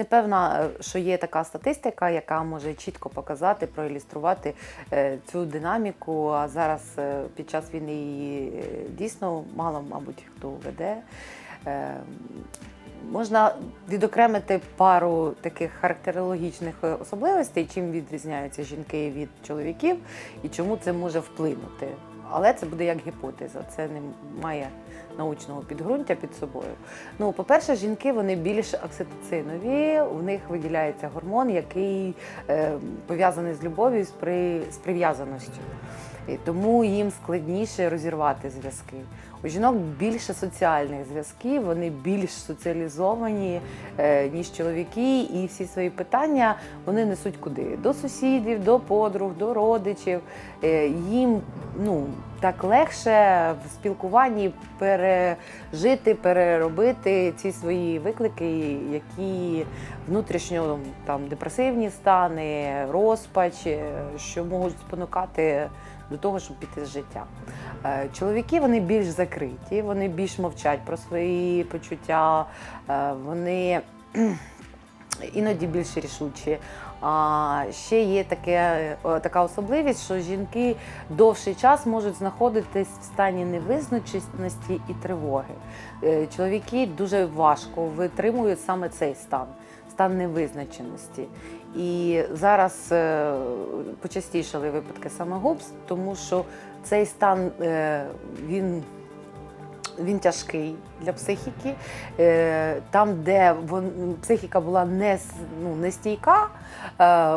Не певна, е, що є така статистика, яка може чітко показати, проілюструвати е, цю динаміку. А зараз е, під час війни її дійсно мало, мабуть, хто веде. Можна відокремити пару таких характерологічних особливостей, чим відрізняються жінки від чоловіків і чому це може вплинути. Але це буде як гіпотеза, це не має научного підґрунтя під собою. Ну, по-перше, жінки вони більш окситоцинові, в них виділяється гормон, який е, пов'язаний з любов'ю, з, при, з прив'язаністю. І тому їм складніше розірвати зв'язки. У жінок більше соціальних зв'язків, вони більш соціалізовані, е, ніж чоловіки, і всі свої питання вони несуть куди? До сусідів, до подруг, до родичів. Е, їм ну, так легше в спілкуванні пережити, переробити ці свої виклики, які внутрішньо там депресивні стани, розпач, е, що можуть спонукати до того, щоб піти з життя. Е, Чоловіки вони більш закриті, вони більш мовчать про свої почуття, е, вони іноді більш рішучі. А ще є таке, е, така особливість, що жінки довший час можуть знаходитись в стані невизначеності і тривоги. Чоловіки дуже важко витримують саме цей стан, стан невизначеності. І зараз е, почастішали випадки самогубств, тому що цей стан е, він він тяжкий для психіки. Е, Там, де психіка була не, ну, нестійка, е,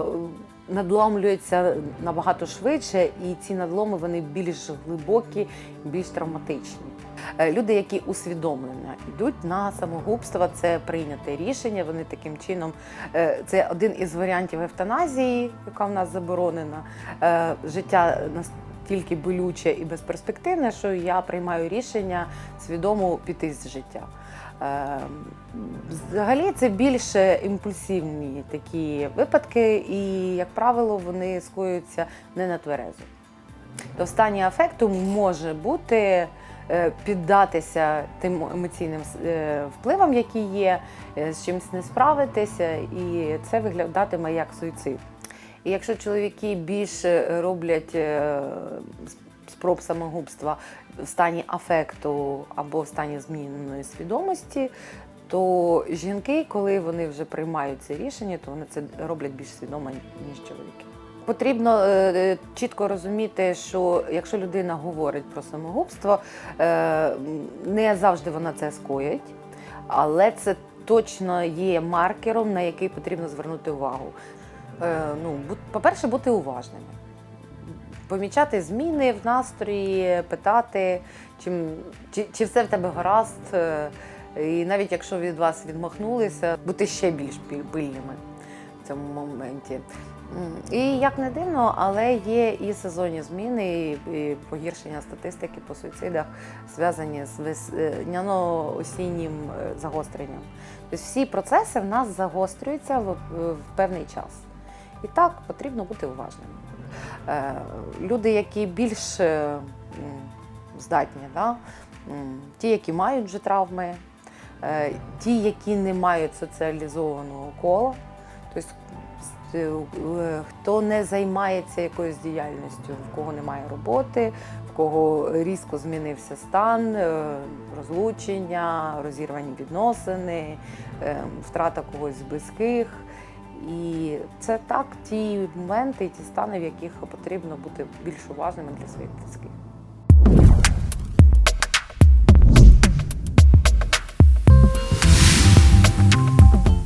надломлюється набагато швидше, і ці надломи вони більш глибокі, більш травматичні. Е, Люди, які усвідомлено йдуть на самогубство, це прийняте рішення. Вони таким чином, е, це один із варіантів евтаназії, яка в нас заборонена. Е, Життя настільки болюче і безперспективне, що я приймаю рішення свідомо піти з життя. Е, Взагалі це більше імпульсивні такі випадки, і, як правило, вони скоюються не на тверезо. То стані афекту може бути е, піддатися тим емоційним е, впливам, які є, з чимось не справитися, і це виглядатиме як суїцид. І якщо чоловіки більше роблять е, спроб самогубства в стані афекту або в стані зміненої свідомості, то жінки, коли вони вже приймають це рішення, то вони це роблять більш свідомо, ніж чоловіки. Потрібно е, е, чітко розуміти, що якщо людина говорить про самогубство, е, не завжди вона це скоїть, але це точно є маркером, на який потрібно звернути увагу. Е, ну, по-перше, бути уважними. Помічати зміни в настрої, питати, чим, чи, чи все в тебе гаразд. е, І навіть якщо від вас відмахнулися, бути ще більш пильними в цьому моменті. І як не дивно, але є і сезонні зміни, і, погіршення статистики по суїцидах зв'язані з весняно-осіннім е, загостренням. Тобто всі процеси в нас загострюються в певний час. І так потрібно бути уважним. Е, Люди, які більш е, здатні, да? ті, які мають вже травми, е, ті, які не мають соціалізованого кола, тобто хто не займається якоюсь діяльністю, в кого немає роботи, в кого різко змінився стан, розлучення, розірвані відносини, втрата когось з близьких. І це так ті моменти, ті стани, в яких потрібно бути більш уважними для своїх близьких.